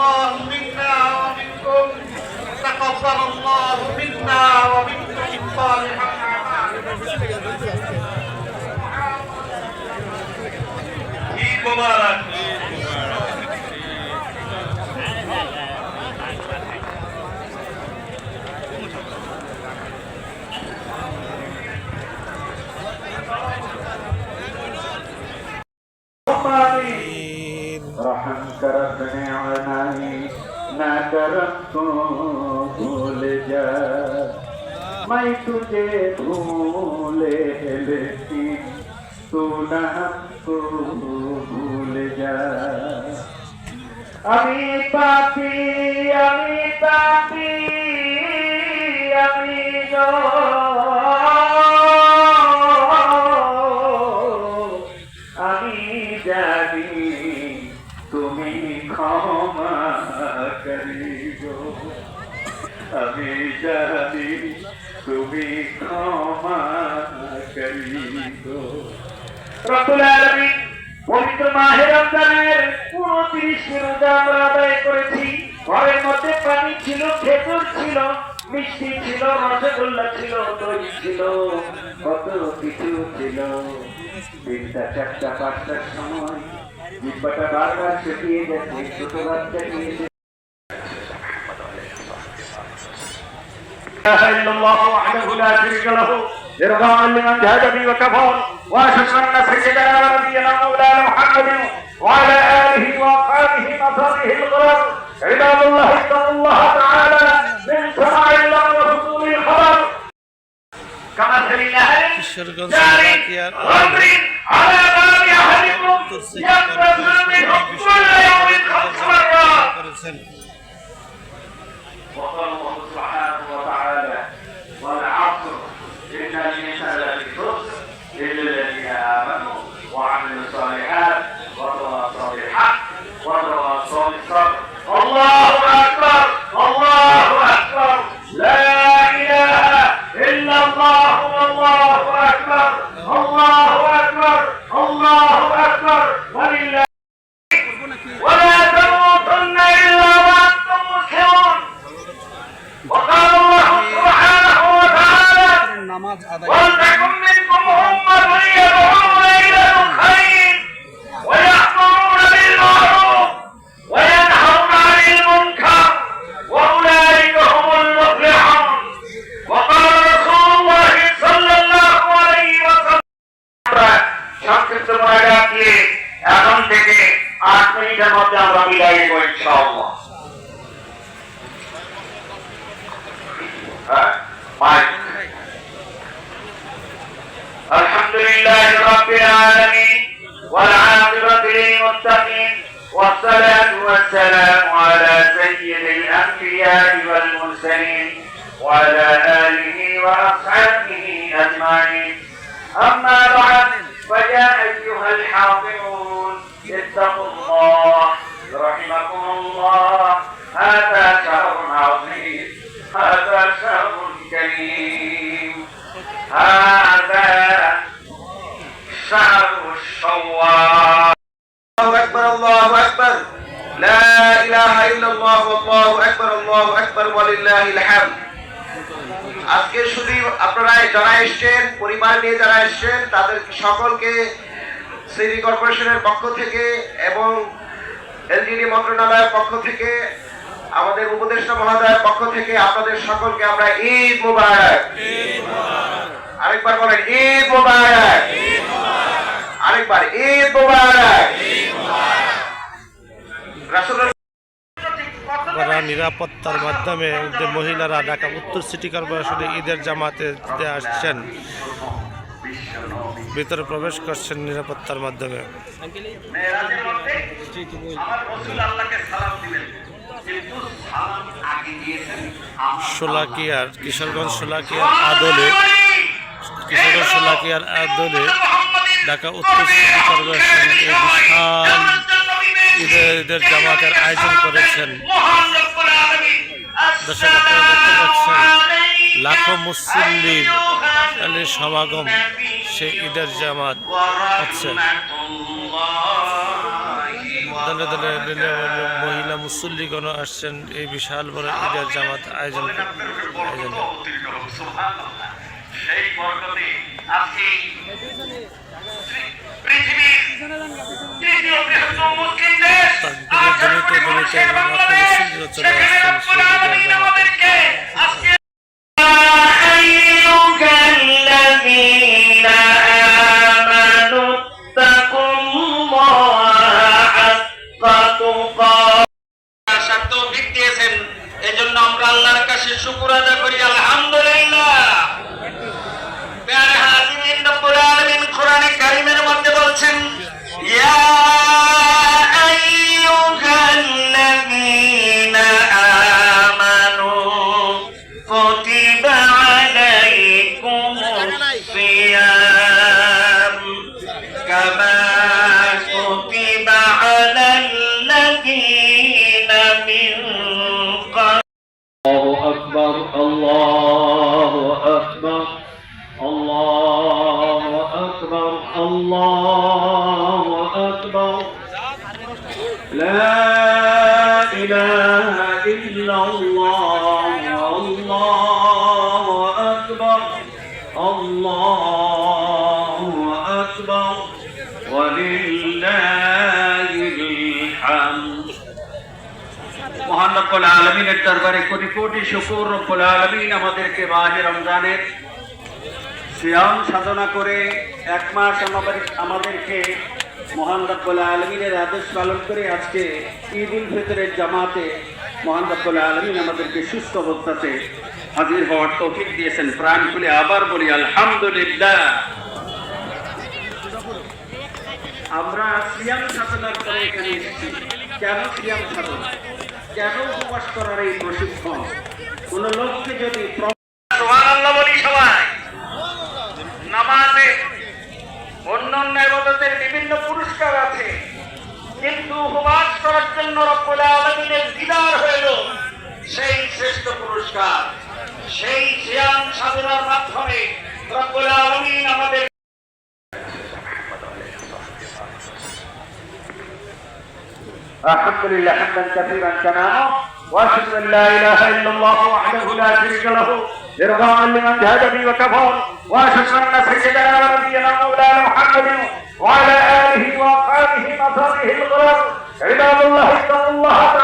الله منا ومنكم تقبل الله منا ومنكم صالح الأعمال ঈদ মুবারক बनाई ना तो भूल जा। मैं तुझे भूल लेती, तू ना तो भूल जा। अभी पाके আমি জানি তুমি ক্ষমা পবিত্র মাহে রমজানের পুরো তিরিশ রোজা আমরা আদায় করেছি। ঘরের মধ্যে পানি ছিল, খেজুর ছিল, মিষ্টি ছিল, রসগোল্লা ছিল, দই ছিল, কত কিছু ছিল। তিনটা, চারটা, পাঁচটার সময় জিব্বাটা বারবার শুকিয়ে যাচ্ছে ছোট বাচ্চা নিয়ে إله إلا الله وحده لا شريك له. ارضاء لمن جهد بي وكفر وأشهد أن سيدنا ونبينا مولانا محمد وعلى آله وأصحابه مصابيح الغرر عباد الله اتقوا الله تعالى. من سماع الله وفضول الخبر. كمثل نهر جاري غمر على باب احدكم يقبض منه كل يوم خمس مرات. দাঁড়িয়ে সারা সংক্ষিপ্ত মহিলা দিয়ে এখন থেকে আট মিনিটের মধ্যে আমরা বিদায় দেবো ইনশাআল্লাহ হ্যাঁ মাইক الحمد لله رب العالمين والعاقبة للمتقين والصلاة والسلام على سيد الأنبياء والمرسلين وعلى آله وأصحابه أجمعين أما بعد فيا أيها الحاضرون اتقوا الله رحمكم الله. هذا شهر عظيم هذا شهر كريم. هذا شهر الشوال. الله أكبر الله أكبر. لا إله إلا الله والله أكبر الله أكبر ولله الحمد. আজকে শুধু আপনারা যারা এসছেন, পরিবার নিয়ে যারা এসছেন তাদের সকলকে সিটি কর্পোরেশনের পক্ষ থেকে এবং এলজিডি মন্ত্রণালয়ের পক্ষ থেকে, আমাদের উপদেষ্টা মহোদয়ের পক্ষ থেকে আপনাদের সকলকে আমরা ঈদ মুবারক। আরেকবার বলেন, ঈদ মুবারক। আরেকবার, ঈদ মুবারক। রাসূলুল্লাহ করা নিরাপত্তার মাধ্যমে যে মহিলারা ঢাকা উত্তর সিটি কর্পোরেশনে ঈদের জামাতে আসছেন, ভিতরে প্রবেশ করছেন নিরাপত্তার মাধ্যমে। সোলাকিয়ার কিশোরগঞ্জ সোলাকিয়ার আদলে কিশোরগঞ্জ সোলাকিয়ার আদলে ঢাকা উত্তর সিটি কর্পোরেশন বিশাল ঈদের জামাতের আয়োজন করেছেন। দেখতে পাচ্ছেন লাখো মুসল্লির সমাগম সেই ঈদের জামাত হচ্ছে। দলে দলে মহিলা মুসল্লিগণ আসছেন, এই বিশাল বড় ঈদের জামাত আয়োজন আয়োজন তার বিরুদ্ধে জমিতে জমিতে এবং বাংলাদেশ। সেখানে রব্বুল আলামিন আমাদেরকে। আজকে كما كتب على الذين من قبل. الله أكبر الله أكبر الله أكبر الله أكبر. لا إله মহান রব্বুল আলমিনের দরবারে কোটি কোটি শুকুর রব্বুল আলমিন আমাদেরকে মাহে রমজানের সিয়াম সাধনা করে এক মাস আমাদের আমাদেরকে মহান রব্বুল আলমিনের আদেশ পালন করে আজকে ঈদ উল ফিতরের জামাতে মহান রব্বুল আলমিন আমাদেরকে সুস্থ অবস্থাতে হাজির হওয়ার তৌফিক দিয়েছেন। প্রাণ খুলে আবার বলি, আলহামদুলিল্লাহ। আমরা সিয়াম সাধনার করে এখানে এসেছি। কেন সিয়াম সাধনা? কেন উপবাস করার এই প্রশিক্ষণ? কোন লোককে যদি বিভিন্ন পুরস্কার আছে। কিন্তু উপবাস করার জন্য রব্বুল আলামিনের দিদার সেই শ্রেষ্ঠ পুরস্কার। সেই সিয়াম সাধনার মাধ্যমে রব্বুল আলামিন আমাদের الحمد لله حمدا كثيرا كما وأشهد أن لا إله إلا الله وحده لا شريك له إرضاء لمن جهد بي وكفر وأشهد أن سيدنا ونبينا مولانا محمد وعلى آله وأصحابه مصالح الغرر عباد الله اتقوا الله